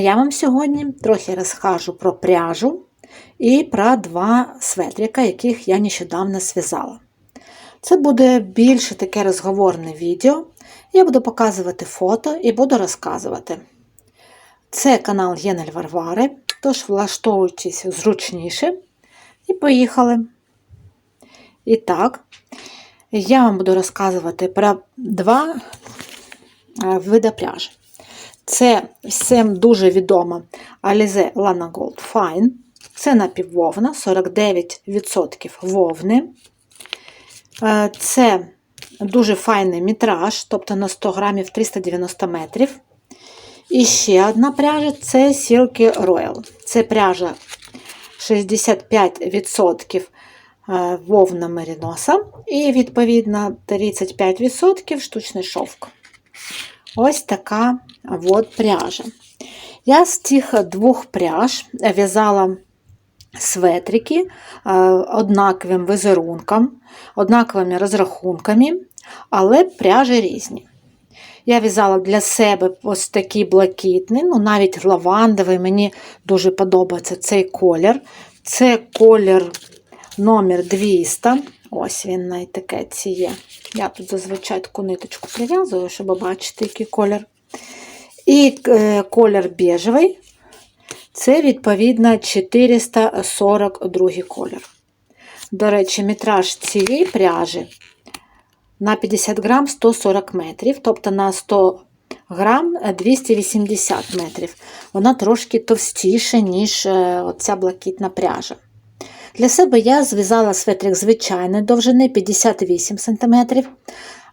Я вам сьогодні трохи розкажу про пряжу і про два светрика, яких я нещодавно зв'язала. Це буде більше таке розговорне відео. Я буду показувати фото і буду розказувати. Це канал Єнель Варвари, тож влаштовуйтесь зручніше. І поїхали. І так, я вам буду розказувати про два е, види пряжі. Це всім дуже відома Alize Lana Gold Fine. Це напіввовна, 49% вовни. Е, Це дуже файний мітраж, тобто на 100 грамів 390 метрів. І ще одна пряжа це Silky Royal. Це пряжа 65% е, вовна меріноса і, відповідно, 35% штучний шовк. Ось така от пряжа. Я з цих двох пряж в'язала светрики е, однаковим візерунком, однаковими розрахунками, але пряжі різні. Я в'язала для себе ось такий блакитний, ну навіть лавандовий, мені дуже подобається цей колір. Це колір номер 200. Ось він на етикетці є. Я тут зазвичай таку ниточку прив'язую, щоб бачити, який колір. І е, колір бежевий. Це, відповідно, 442 колір. До речі, метраж цієї пряжі на 50 грам 140 метрів, тобто на 100 грам 280 метрів. Вона трошки товстіша, ніж оця блакитна пряжа. Для себе я зв'язала светрик звичайної довжини 58 см,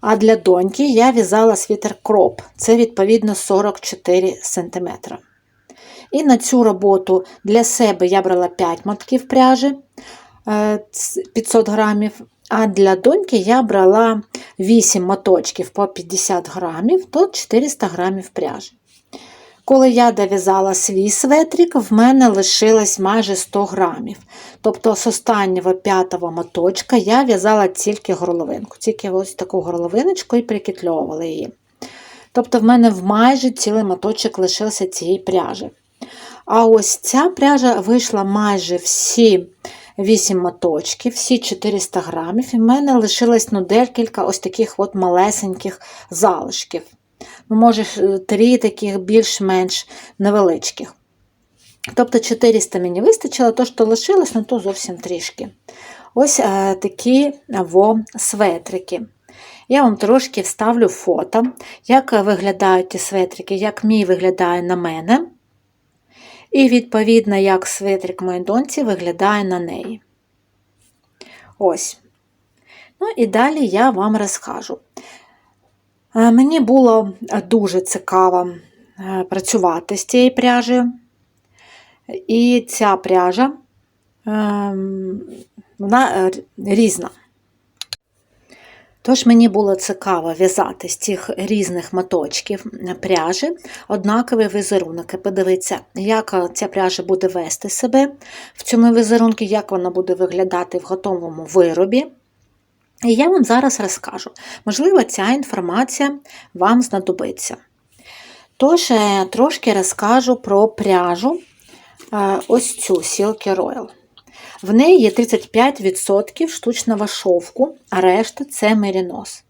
а для доньки я в'язала світер кроп, це відповідно 44 см. І на цю роботу для себе я брала 5 мотків пряжі 500 грамів, а для доньки я брала 8 моточків по 50 грамів, то 400 грамів пряжі. Коли я дов'язала свій светрик, в мене лишилось майже 100 грамів. Тобто з останнього п'ятого моточка я в'язала тільки горловинку, тільки ось таку горловиночку і прикітльовувала її. Тобто, в мене в майже цілий моточок лишився цієї пряжі. А ось ця пряжа вийшла майже всі 8 моточків, всі 400 грамів, і в мене лишилось ну, декілька ось таких от малесеньких залишків. Ну, Може, три таких більш-менш невеличких. Тобто 400 мені вистачило, то, що лишилось, ну то зовсім трішки. Ось е, такі во светрики. Я вам трошки вставлю фото, як виглядають ті светрики, як мій виглядає на мене. І, відповідно, як светрик моїй доньці виглядає на неї. Ось. Ну і далі я вам розкажу. Мені було дуже цікаво працювати з цією пряжею. І ця пряжа, вона різна. Тож мені було цікаво в'язати з цих різних моточків пряжі однаковий візерунок. І подивитися, як ця пряжа буде вести себе в цьому візерунку, як вона буде виглядати в готовому виробі. І я вам зараз розкажу. Можливо, ця інформація вам знадобиться. Тож, трошки розкажу про пряжу ось цю Silky Royal. В неї є 35% штучного шовку, а решта це мерінос.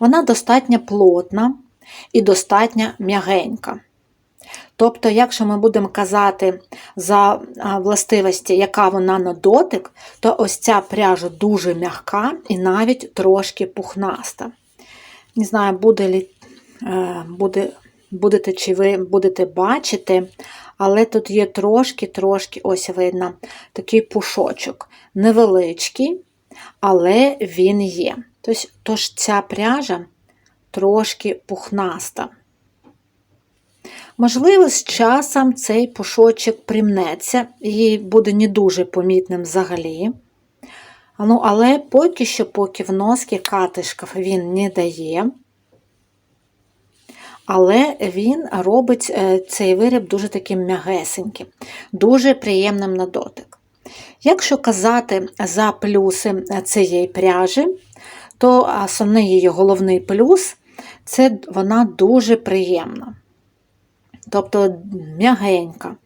Вона достатньо плотна і достатньо м'ягенька. Тобто, якщо ми будемо казати за властивості, яка вона на дотик, то ось ця пряжа дуже м'яка і навіть трошки пухнаста. Не знаю, буде, буде, будете чи ви будете бачити, але тут є трошки-трошки, ось видно, такий пушочок. Невеличкий, але він є. Тож ця пряжа трошки пухнаста. Можливо, з часом цей пушочок примнеться і буде не дуже помітним взагалі. Ну, Але поки що, поки в носки катишків він не дає, але він робить е, цей виріб дуже таким м'ягесеньким, дуже приємним на дотик. Якщо казати за плюси цієї пряжі, то основний її головний плюс це вона дуже приємна. Тобто м'ягенька. Е,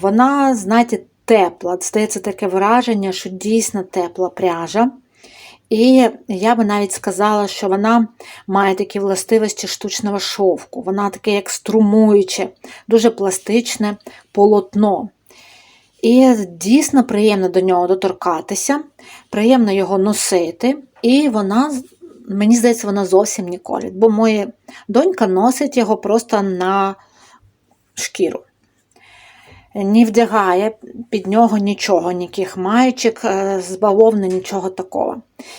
Вона, знаєте, тепла. Здається таке враження, що дійсно тепла пряжа. І я би навіть сказала, що вона має такі властивості штучного шовку. Вона таке, як струмуюче, дуже пластичне полотно. І дійсно приємно до нього доторкатися, приємно його носити. І вона, мені здається, вона зовсім не колить, бо моя донька носить його просто на шкіру. Не вдягає під нього нічого, ніяких маєчок, е, з бавовни, нічого такого.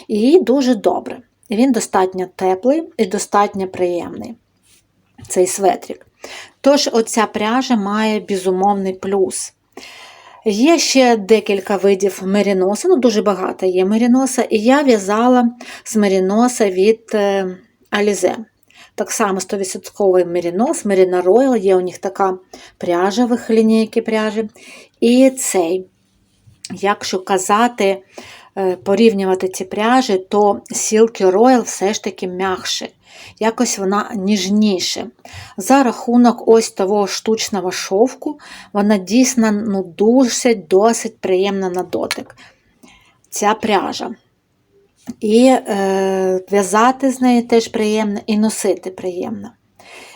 І їй дуже добре. Він достатньо теплий і достатньо приємний, цей светрик. Тож, оця пряжа має безумовний плюс. Є ще декілька видів меріноса, ну дуже багато є меріноса, і я в'язала з меріноса від е, Alize. Так само 100% мерінос, Merino Royal, є у них така пряжа лінійки пряжі. І цей, якщо казати, е, порівнювати ці пряжі, то Silky Royal все ж таки м'якше. Якось вона ніжніше. За рахунок ось того штучного шовку, вона дійсно ну, дуже досить приємна на дотик. Ця пряжа. І е, в'язати з нею теж приємно, і носити приємно.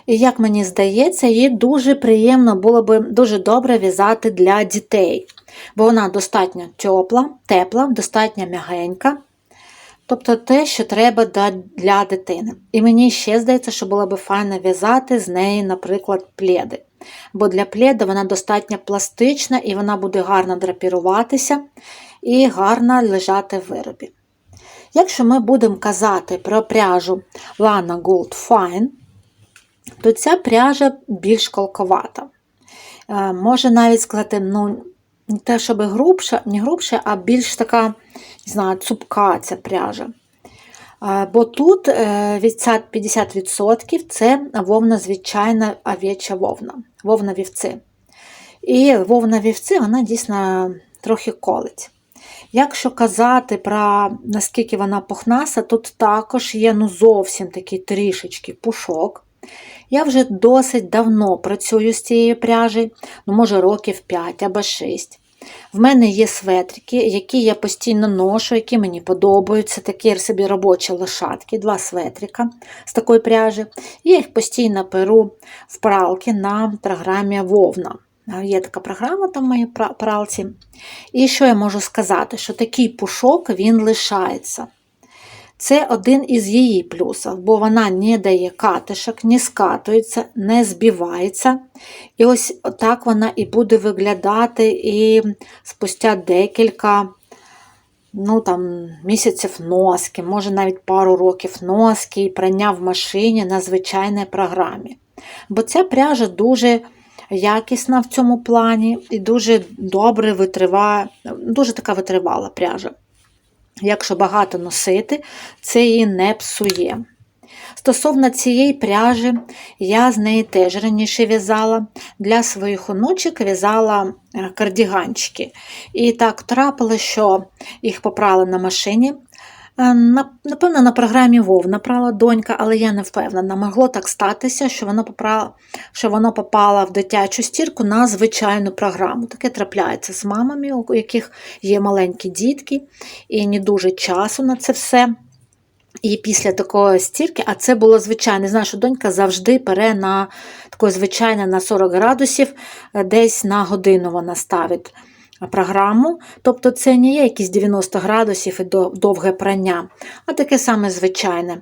І як мені здається, їй дуже приємно було б дуже добре в'язати для дітей, бо вона достатньо тепла, тепла, достатньо м'ягенька. Тобто те, що треба для дитини. І мені ще здається, що було б файно в'язати з неї, наприклад, пледи. Бо для пледа вона достатньо пластична і вона буде гарно драпіруватися і гарно лежати в виробі. Якщо ми будемо казати про пряжу Lana Gold Fine, то ця пряжа більш колковата. Е, може навіть сказати, ну, не те, щоб грубша, не грубша, а більш така, не знаю, цупка ця пряжа. Е, бо тут 50% це вовна звичайна овеча вовна, вовна вівці. І вовна вівці, вона дійсно трохи колить. Якщо казати про наскільки вона пухнаса, тут також є ну, зовсім такий трішечки пушок. Я вже досить давно працюю з цією пряжею, ну, може, років 5 або 6. В мене є светрики, які я постійно ношу, які мені подобаються, такі собі робочі лошадки, два светрика з такої пряжі. Я їх постійно перу в пралки на програмі Вовна. Є така програма там в моїй пралці. І що я можу сказати? Що такий пушок він лишається. Це один із її плюсів, бо вона не дає катишок, не скатується, не збивається. І ось так вона і буде виглядати і спустя декілька ну, там, місяців носки, може навіть пару років носки і прання в машині на звичайній програмі. Бо ця пряжа дуже якісна в цьому плані і дуже добре витриває, дуже така витривала пряжа. Якщо багато носити, це її не псує. Стосовно цієї пряжі, я з неї теж раніше в'язала. Для своїх онучок в'язала е, кардіганчики. І так трапилося, що їх попрали на машині, напевно, на програмі Вов напрала донька, але я не впевнена. Могло так статися, що воно попало, що воно попало в дитячу стірку на звичайну програму. Таке трапляється з мамами, у яких є маленькі дітки, і не дуже часу на це все. І після такої стірки, а це було звичайне. Знаю, що донька завжди пере на такої звичайне на 40 градусів, е, десь на годину вона ставить програму, тобто це не є якісь 90 градусів і довге прання, а таке саме звичайне.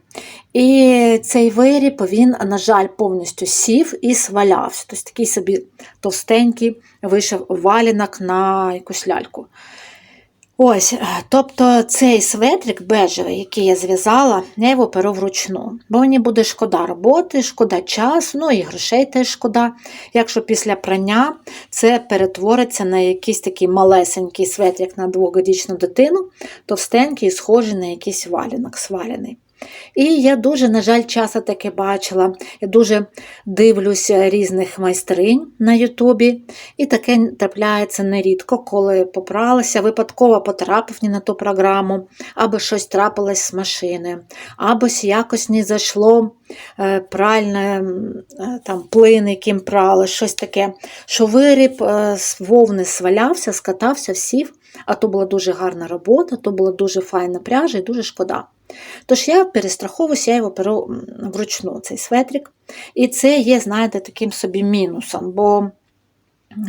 І цей виріб, він, на жаль, повністю сів і свалявся. Тобто такий собі товстенький вийшов валінок на якусь ляльку. Ось, е, тобто цей светрик бежевий, який я зв'язала, я його перу вручну. Бо мені буде шкода роботи, шкода часу, ну і грошей теж шкода. Якщо після прання це перетвориться на якийсь такий малесенький светрик на двогодічну дитину, товстенький, схожий на якийсь валінок сваляний. І я дуже, на жаль, часто таке бачила. Я дуже дивлюся різних майстринь на Ютубі, і таке трапляється нерідко, коли попралася, випадково потрапив не на ту програму, або щось трапилось з машини, або якось не зайшло е, пральне е, там, плин, яким прали, щось таке, що виріб е, з вовни свалявся, скатався, сів, а то була дуже гарна робота, то була дуже файна пряжа і дуже шкода. Тож я перестраховуюся, я його беру вручну, цей светрик. І це є, знаєте, таким собі мінусом, бо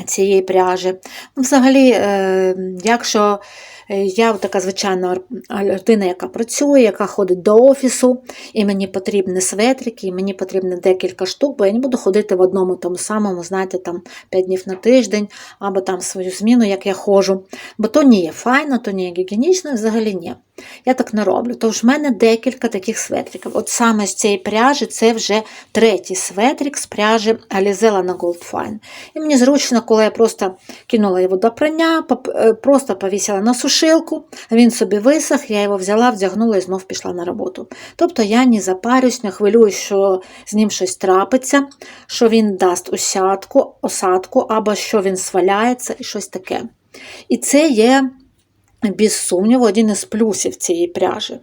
цієї пряжі. Ну, Взагалі, е, якщо я така звичайна людина, яка працює, яка ходить до офісу, і мені потрібні светрики, і мені потрібно декілька штук, бо я не буду ходити в одному тому самому, знаєте, там 5 днів на тиждень, або там свою зміну, як я ходжу. Бо то не є файно, то не є гігієнічно, взагалі ні. Я так не роблю. Тож в мене декілька таких светриків. От саме з цієї пряжі це вже третій светрик з пряжі Alizella на Gold Fine. І мені зручно, коли я просто кинула його до прання, е, просто повісила на сушилку, він собі висох, я його взяла, вдягнула і знов пішла на роботу. Тобто я не запарюсь, не хвилююсь, що з ним щось трапиться, що він дасть осадку, осадку або що він сваляється і щось таке. І це є без сумніву, один із плюсів цієї пряжі.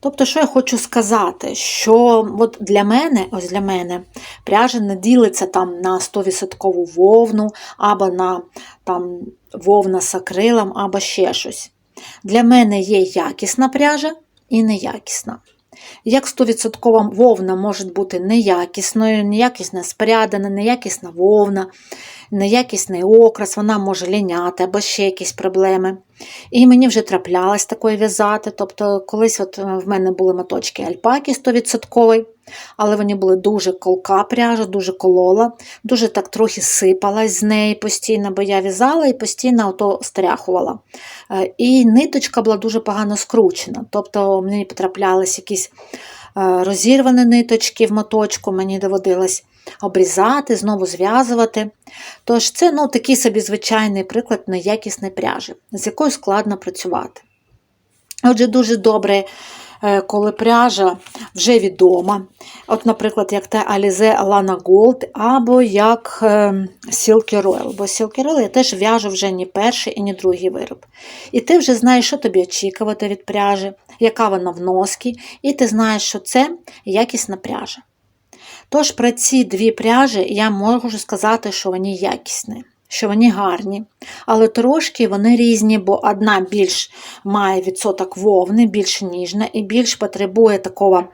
Тобто, що я хочу сказати, що от для мене, ось для мене, пряжа не ділиться там на 100% вовну, або на там, вовна з акрилом, або ще щось. Для мене є якісна пряжа і неякісна. Як 100% вовна може бути неякісною, неякісна спрядана, неякісна вовна, неякісний окрас, вона може ліняти або ще якісь проблеми. І мені вже траплялось такої в'язати. Тобто, колись от е, в мене були моточки альпаки 100%, але вони були дуже колка пряжа, дуже колола, дуже так трохи сипалась з неї постійно, бо я в'язала і постійно ото стряхувала. Е, і ниточка була дуже погано скручена. Тобто мені потраплялись якісь е, розірвані ниточки в моточку, мені доводилось обрізати, знову зв'язувати. Тож це ну, такий собі звичайний приклад неякісної пряжі, з якою складно працювати. Отже, дуже добре, е, коли пряжа вже відома. От, Наприклад, як та Alize Lana Gold, або як е, Silky Royal. Бо Silky Royal я теж в'яжу вже ні перший і ні другий вироб. І ти вже знаєш, що тобі очікувати від пряжі, яка вона в носкі, і ти знаєш, що це якісна пряжа. Тож про ці дві пряжі я можу сказати, що вони якісні, що вони гарні, але трошки вони різні, бо одна більш має відсоток вовни, більш ніжна і більш потребує такого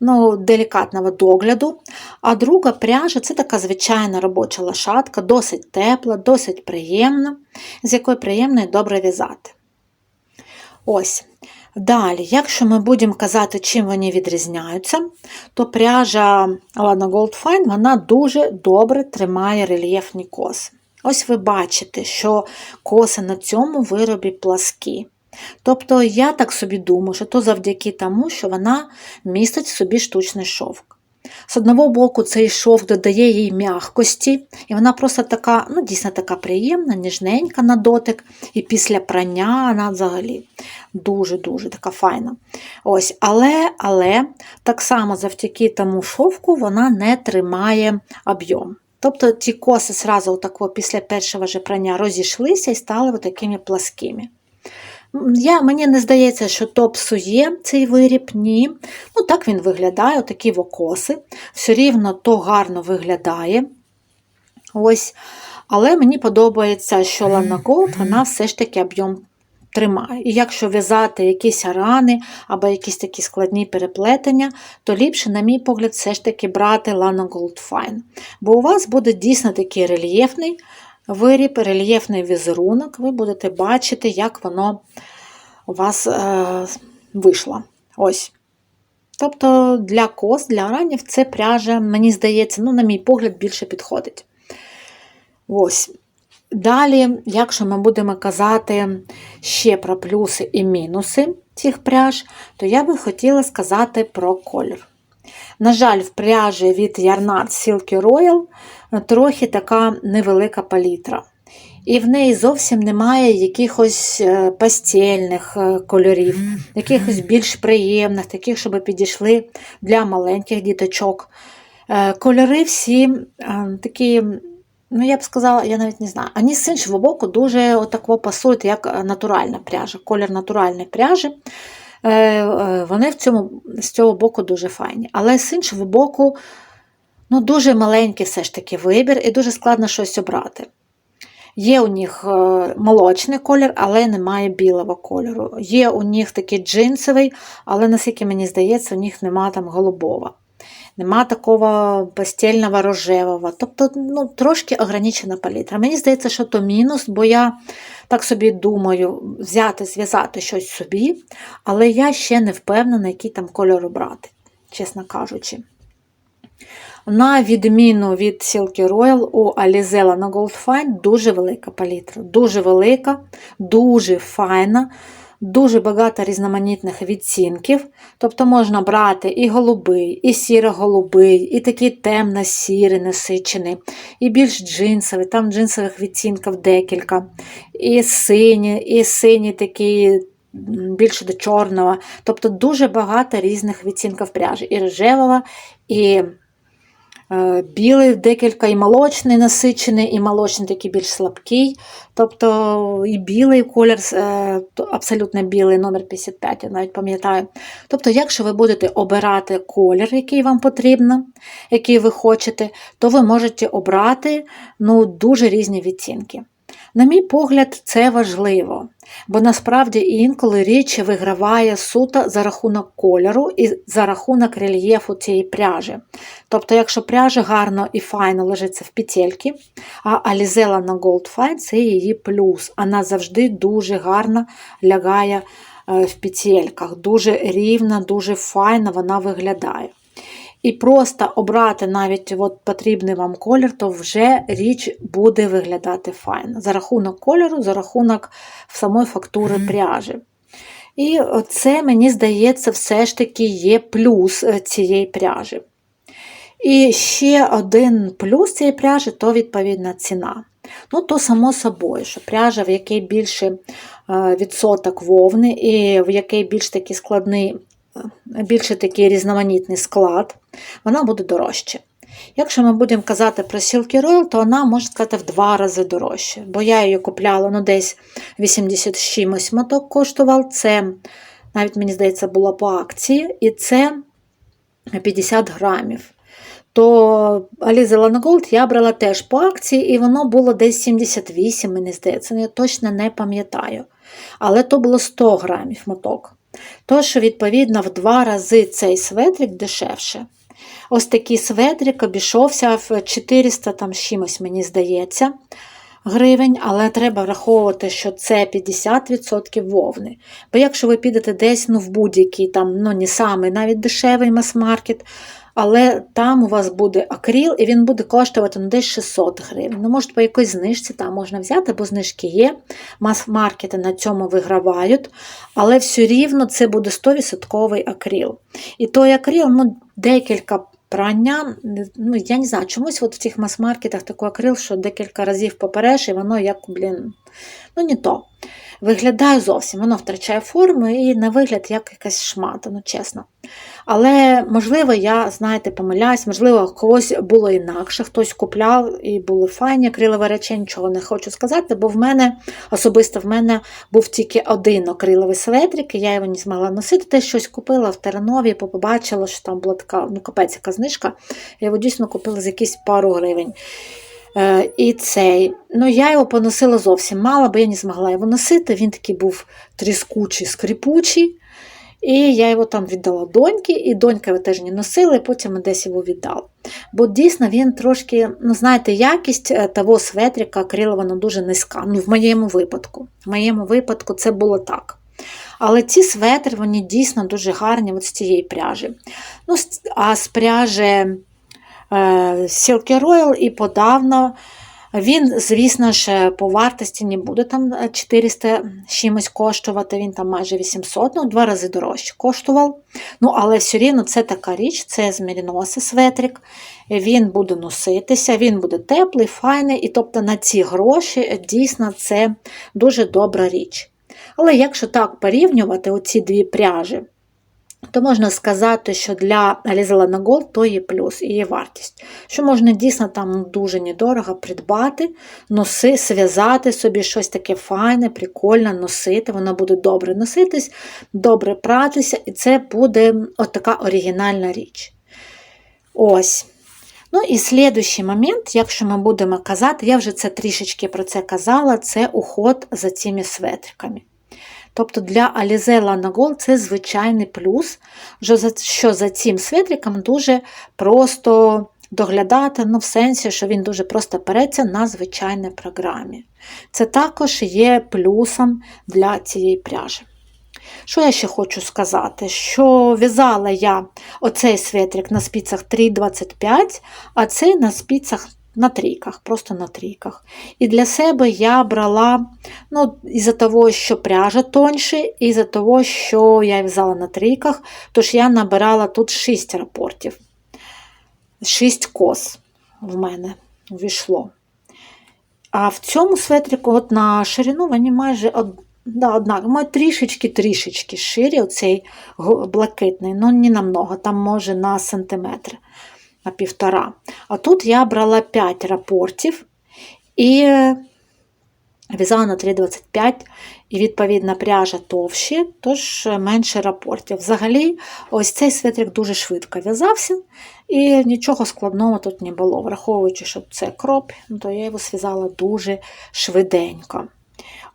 ну, делікатного догляду. А друга пряжа це така звичайна робоча лошадка, досить тепла, досить приємна, з якою приємно і добре в'язати. Ось. Далі, якщо ми будемо казати, чим вони відрізняються, то пряжа Lana Gold Fine вона дуже добре тримає рельєфні коси. Ось ви бачите, що коси на цьому виробі пласкі. Тобто, я так собі думаю, що то завдяки тому, що вона містить в собі штучний шовк. З одного боку, цей шов додає їй м'якості, і вона просто така, ну, дійсно така приємна, ніжненька на дотик. І після прання вона взагалі дуже-дуже така файна. Ось, Але але так само завдяки тому шовку вона не тримає об'єм. Тобто ті коси зразу після першого же прання розійшлися і стали такими пласкими. Я, Мені не здається, що то псує цей виріб, ні. Ну, Так він виглядає, такі вокоси. Все рівно то гарно виглядає. Ось. Але мені подобається, що Lana Gold, вона все ж таки об'єм тримає. І якщо в'язати якісь рани або якісь такі складні переплетення, то ліпше, на мій погляд, все ж таки брати Lana Gold Fine. Бо у вас буде дійсно такий рельєфний виріб, рельєфний візерунок, ви будете бачити, як воно у вас е, вийшло. Ось. Тобто для кос, для ранів це пряжа, мені здається, ну, на мій погляд, більше підходить. Ось. Далі, якщо ми будемо казати ще про плюси і мінуси цих пряж, то я би хотіла сказати про колір. На жаль, в пряжі від Yarnard Silky Royal трохи така невелика палітра. І в неї зовсім немає якихось е, пастельних е, кольорів, якихось більш приємних, таких, щоб підійшли для маленьких діточок. Е, Кольори всі такі, ну я б сказала, я навіть не знаю, ані з іншого боку дуже отако пасують, як натуральна пряжа, колір натуральної пряжі. Вони в цьому, з цього боку дуже файні. Але з іншого боку, ну, дуже маленький все ж таки вибір, і дуже складно щось обрати. Є у них е, молочний колір, але немає білого кольору. Є у них такий джинсовий, але наскільки мені здається, у них немає там голубого. Нема такого постільного рожевого. Тобто ну, трошки ограничена палітра. Мені здається, що то мінус, бо я так собі думаю взяти, зв'язати щось собі, але я ще не впевнена, який там кольор обрати, чесно кажучи. На відміну від Silky Royal, у Alizella на Gold Fine дуже велика палітра. Дуже велика, дуже файна, дуже багато різноманітних відцінків. Тобто можна брати і голубий, і сіро-голубий, і такий темно-сірий насичений, і більш джинсовий, там джинсових відцінків декілька, і сині, і синій такий. Більше до чорного, тобто дуже багато різних відцінків пряжі. І рожевого, і білий декілька, і молочний насичений, і молочний такий більш слабкий. Тобто і білий колір, е, абсолютно білий, номер 55, я навіть пам'ятаю. Тобто, якщо ви будете обирати колір, який вам потрібно, який ви хочете, то ви можете обрати ну, дуже різні відцінки. На мій погляд, це важливо, бо насправді інколи річ виграває суто за рахунок кольору і за рахунок рельєфу цієї пряжі. Тобто, якщо пряжа гарно і файно лежиться в петельки, а Алізела на Gold Fine це її плюс. Вона завжди дуже гарно лягає е, в петельках, дуже рівна, дуже файно вона виглядає і просто обрати навіть от потрібний вам колір, то вже річ буде виглядати файно. За рахунок кольору, за рахунок самої фактури пряжі. І це, мені здається, все ж таки є плюс е, цієї пряжі. І ще один плюс цієї пряжі то відповідна ціна. Ну, то, само собою, що пряжа, в якій більше е, відсоток вовни, і в якій більш такий складний більше такий різноманітний склад, вона буде дорожче. Якщо ми будемо казати про Silky Royal, то вона, можна сказати, в два рази дорожче. Бо я її купляла ну, десь 80 чимось моток коштував. Це, навіть, мені здається, було по акції, і це 50 грамів. То Alize Lana Gold я брала теж по акції, і воно було десь 78, мені здається, я точно не пам'ятаю. Але то було 100 грамів моток. Тож, відповідно, в два рази цей светрик дешевше. Ось такий светрик обійшовся в 400 там чимось, мені здається, гривень, але треба враховувати, що це 50% вовни. Бо якщо ви підете десь ну, в будь-який там, ну не самий навіть дешевий мас-маркет, але там у вас буде акріл, і він буде коштувати ну, десь 600 гривень. Ну, може, по якоїсь знижці там можна взяти, бо знижки є. Мас-маркети на цьому вигравають, але все рівно це буде 100% акріл. І той акріл, ну, декілька. Прання, ну, я не знаю, чомусь от в цих мас-маркетах такий акрил, що декілька разів попереш, і воно як, блін, ну не то. Виглядає зовсім, воно втрачає форму і на вигляд як якась шмата, ну чесно. Але, можливо, я, знаєте, помиляюсь, можливо, когось було інакше, хтось купляв і були файні акрилові речі, нічого не хочу сказати, бо в мене, особисто в мене був тільки один акриловий светрик, і я його не змогла носити. Те щось купила в Теранові, побачила, що там була така ну, капець яка знижка. Я його дійсно купила за якісь пару гривень. Е, і цей, ну я його поносила зовсім мало, бо я не змогла його носити. Він такий був тріскучий, скрипучий. І я його там віддала доньки, і донька його теж не носила, і потім десь його віддала. Бо дійсно він трошки, ну знаєте, якість е, того светрика акрилова дуже низька. Ну, в моєму випадку. В моєму випадку це було так. Але ці светри, вони дійсно дуже гарні от з цієї пряжі. Ну, А з пряжі Silky Royal і подавно Він, звісно ж, по вартості не буде там 400 чимось коштувати, він там майже 800, ну, два рази дорожче коштував. Ну, але все рівно це така річ, це з светрик. Він буде носитися, він буде теплий, файний, і тобто на ці гроші дійсно це дуже добра річ. Але якщо так порівнювати оці дві пряжі, то можна сказати, що для Alizella Gold то є плюс і є вартість. Що можна дійсно там дуже недорого придбати, носи, зв'язати собі щось таке файне, прикольне, носити, воно буде добре носитись, добре пратися, і це буде от така оригінальна річ. Ось. Ну і слідуючий момент, якщо ми будемо казати, я вже це трішечки про це казала, це уход за цими светриками. Тобто для Alize Lana Gold це звичайний плюс, що за цим светриком дуже просто доглядати, ну в сенсі, що він дуже просто переться на звичайній програмі. Це також є плюсом для цієї пряжі. Що я ще хочу сказати? Що в'язала я оцей светрик на спицях 3,25, а цей на спицях на трійках, просто на трійках. І для себе я брала, ну, із-за того, що пряжа тоньше, і за того, що я в'язала на трійках, тож я набирала тут 6 рапортів, 6 кос в мене увійшло. А в цьому светрику от на ширину вони майже да, однак, має трішечки-трішечки ширі, оцей блакитний, ну не намного, там може на сантиметр на півтора. А тут я брала 5 рапортів і в'язала на 3,25, і, відповідно, пряжа товщі, тож менше рапортів. Взагалі, ось цей светрик дуже швидко в'язався, і нічого складного тут не було. Враховуючи, що це кроп, то я його зв'язала дуже швиденько.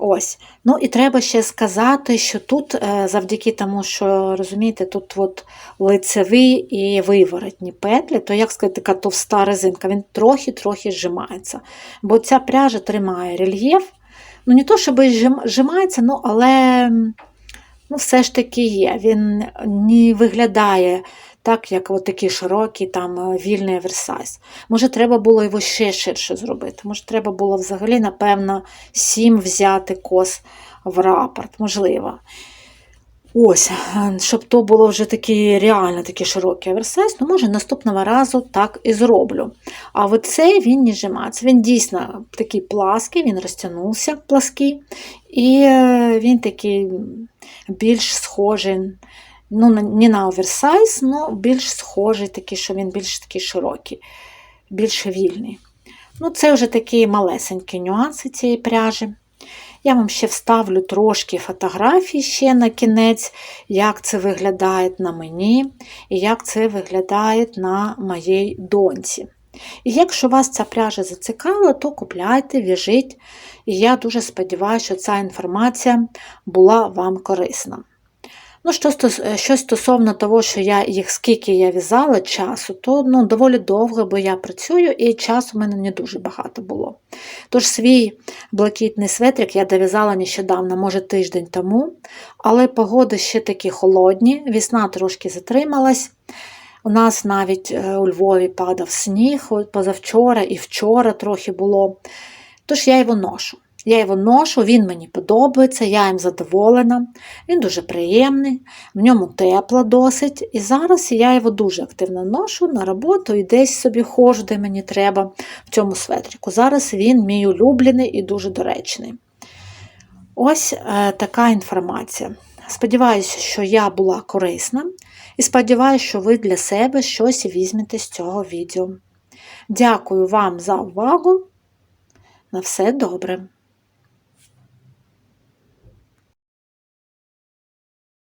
Ось. Ну і треба ще сказати, що тут, е, завдяки тому, що розумієте, тут от лицеві і виворотні петлі, то, як сказати, така товста резинка, він трохи-трохи зжимається. Бо ця пряжа тримає рельєф. Ну, не то, щоб зжимається, ну, але ну, все ж таки є. Він не виглядає так як от такі широкі, там е, вільний оверсайз. Може, треба було його ще ширше зробити. Може, треба було взагалі, напевно, сім взяти кос в рапорт, можливо. Ось, е, щоб то було вже такий реально такий широкий оверсайз, ну, може, наступного разу так і зроблю. А от цей він не жимається. Він дійсно такий плаский, він розтягнувся плаский, і е, він такий більш схожий ну, не на оверсайз, але більш схожий, такий, що він більш такий широкий, більш вільний. Ну, Це вже такі малесенькі нюанси цієї пряжі. Я вам ще вставлю трошки фотографій ще на кінець, як це виглядає на мені і як це виглядає на моїй доньці. І якщо вас ця пряжа зацікавила, то купляйте, в'яжіть. І я дуже сподіваюся, що ця інформація була вам корисна. Ну, що, е, що стосовно того, що я їх скільки я в'язала часу, то ну, доволі довго, бо я працюю, і часу в мене не дуже багато було. Тож свій блакитний светрик я дов'язала нещодавно, може тиждень тому, але погоди ще такі холодні, весна трошки затрималась. У нас навіть е, у Львові падав сніг позавчора і вчора трохи було. Тож я його ношу. Я його ношу, він мені подобається, я їм задоволена, він дуже приємний, в ньому тепло досить. І зараз я його дуже активно ношу на роботу і десь собі ходжу, де мені треба в цьому светрику. Зараз він мій улюблений і дуже доречний. Ось е, така інформація. Сподіваюся, що я була корисна, і сподіваюся, що ви для себе щось візьмете з цього відео. Дякую вам за увагу. На все добре!